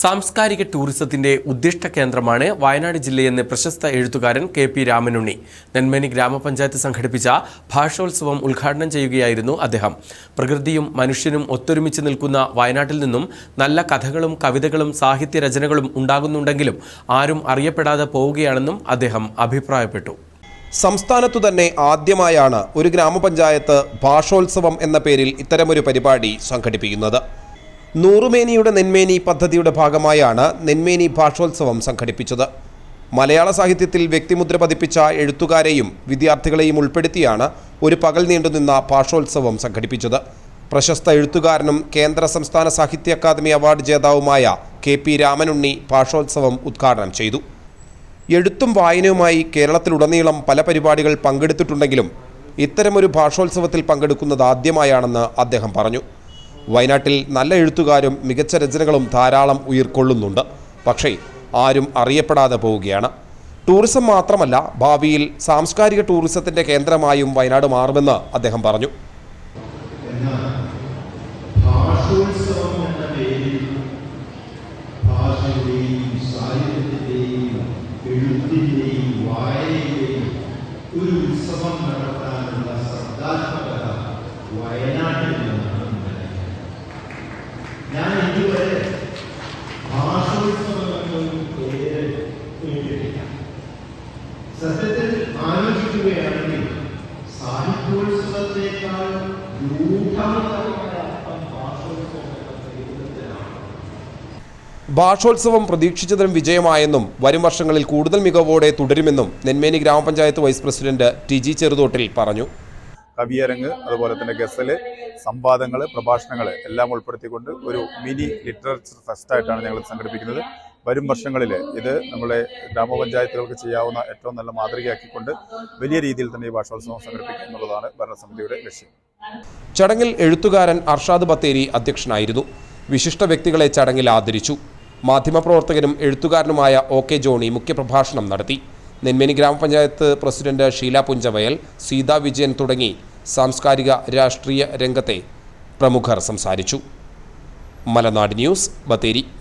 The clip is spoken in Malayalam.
സാംസ്കാരിക ടൂറിസത്തിന്റെ ഉദ്ദിഷ്ട കേന്ദ്രമാണ് വയനാട് ജില്ലയെന്ന് പ്രശസ്ത എഴുത്തുകാരൻ കെ പി രാമനുണ്ണി. നെന്മേനി ഗ്രാമപഞ്ചായത്ത് സംഘടിപ്പിച്ച ഭാഷോത്സവം ഉദ്ഘാടനം ചെയ്യുകയായിരുന്നു അദ്ദേഹം. പ്രകൃതിയും മനുഷ്യനും ഒത്തൊരുമിച്ച് നിൽക്കുന്ന വയനാട്ടിൽ നിന്നും നല്ല കഥകളും കവിതകളും സാഹിത്യ രചനകളും ഉണ്ടാകുന്നുണ്ടെങ്കിലും ആരും അറിയപ്പെടാതെ പോവുകയാണെന്നും അദ്ദേഹം അഭിപ്രായപ്പെട്ടു. സംസ്ഥാനത്തു തന്നെ ആദ്യമായാണ് ഒരു ഗ്രാമപഞ്ചായത്ത് ഭാഷോത്സവം എന്ന പേരിൽ ഇത്തരമൊരു പരിപാടി സംഘടിപ്പിക്കുന്നത്. നൂറുമേനിയുടെ നെന്മേനി പദ്ധതിയുടെ ഭാഗമായാണ് നെന്മേനി ഭാഷോത്സവം സംഘടിപ്പിച്ചത്. മലയാള സാഹിത്യത്തിൽ വ്യക്തിമുദ്ര പതിപ്പിച്ച എഴുത്തുകാരെയും വിദ്യാർത്ഥികളെയും ഉൾപ്പെടുത്തിയാണ് ഒരു പകൽ നീണ്ടുനിന്ന ഭാഷോത്സവം സംഘടിപ്പിച്ചത്. പ്രശസ്ത എഴുത്തുകാരനും കേന്ദ്ര സംസ്ഥാന സാഹിത്യ അക്കാദമി അവാർഡ് ജേതാവുമായ കെ പി രാമനുണ്ണി ഭാഷോത്സവം ഉദ്ഘാടനം ചെയ്തു. എഴുത്തും വായനയുമായി കേരളത്തിലുടനീളം പല പരിപാടികൾ പങ്കെടുത്തിട്ടുണ്ടെങ്കിലും ഇത്തരമൊരു ഭാഷോത്സവത്തിൽ പങ്കെടുക്കുന്നത് ആദ്യമായാണെന്ന് അദ്ദേഹം പറഞ്ഞു. വയനാട്ടിൽ നല്ല എഴുത്തുകാരും മികച്ച രചനകളും ധാരാളം ഉയർക്കൊള്ളുന്നുണ്ട്. പക്ഷേ ആരും അറിയപ്പെടാതെ പോവുകയാണ്. ടൂറിസം മാത്രമല്ല ഭാവിയിൽ സാംസ്കാരിക ടൂറിസത്തിന്റെ കേന്ദ്രമായും വയനാട് മാറുമെന്ന് അദ്ദേഹം പറഞ്ഞു. ഒരു ഉത്സവം നടത്താനുള്ള വയനാട്ടിൽ സത്യത്തിൽ ആലോചിക്കുകയാണെങ്കിൽ സാഹിത്യോത്സവത്തെക്കാൾ ഭാഷോത്സവം പ്രതീക്ഷിച്ചതിലും വിജയമായെന്നും വരും വർഷങ്ങളിൽ കൂടുതൽ മികവോടെ തുടരുമെന്നും നെന്മേനി ഗ്രാമപഞ്ചായത്ത് വൈസ് പ്രസിഡന്റ് ടി ജി ചെറുതോട്ടിൽ പറഞ്ഞു. കവിയരങ്ങ് അതുപോലെ തന്നെ ഗസൽ സംവാദങ്ങൾ പ്രഭാഷണങ്ങൾ എല്ലാം ഉൾപ്പെടുത്തിക്കൊണ്ട് ഒരു മിനി ലിറ്ററേച്ചർ ഫെസ്റ്റായിട്ടാണ് ഞങ്ങൾ സംഘടിപ്പിക്കുന്നത്. വരും വർഷങ്ങളിൽ ഇത് നമ്മുടെ ഗ്രാമപഞ്ചായത്തുകൾക്ക് ചെയ്യാവുന്ന ഏറ്റവും നല്ല മാതൃകയാക്കിക്കൊണ്ട് വലിയ രീതിയിൽ തന്നെ ഈ ഭാഷോത്സവം സംഘടിപ്പിക്കുക എന്നുള്ളതാണ് ഭരണസമിതിയുടെ ലക്ഷ്യം. ചടങ്ങിൽ എഴുത്തുകാരൻ അർഷാദ് ബത്തേരി അധ്യക്ഷനായിരുന്നു. വിശിഷ്ട വ്യക്തികളെ ചടങ്ങിൽ ആദരിച്ചു. മാധ്യമപ്രവർത്തകനും എഴുത്തുകാരനുമായ ഒ കെ ജോണി മുഖ്യപ്രഭാഷണം നടത്തി. നെന്മേനി ഗ്രാമപഞ്ചായത്ത് പ്രസിഡന്റ് ഷീല പുഞ്ചവയൽ സീതാ വിജയൻ തുടങ്ങി സാംസ്കാരിക രാഷ്ട്രീയ രംഗത്തെ പ്രമുഖർ സംസാരിച്ചു. മലനാട് ന്യൂസ് ബത്തേരി.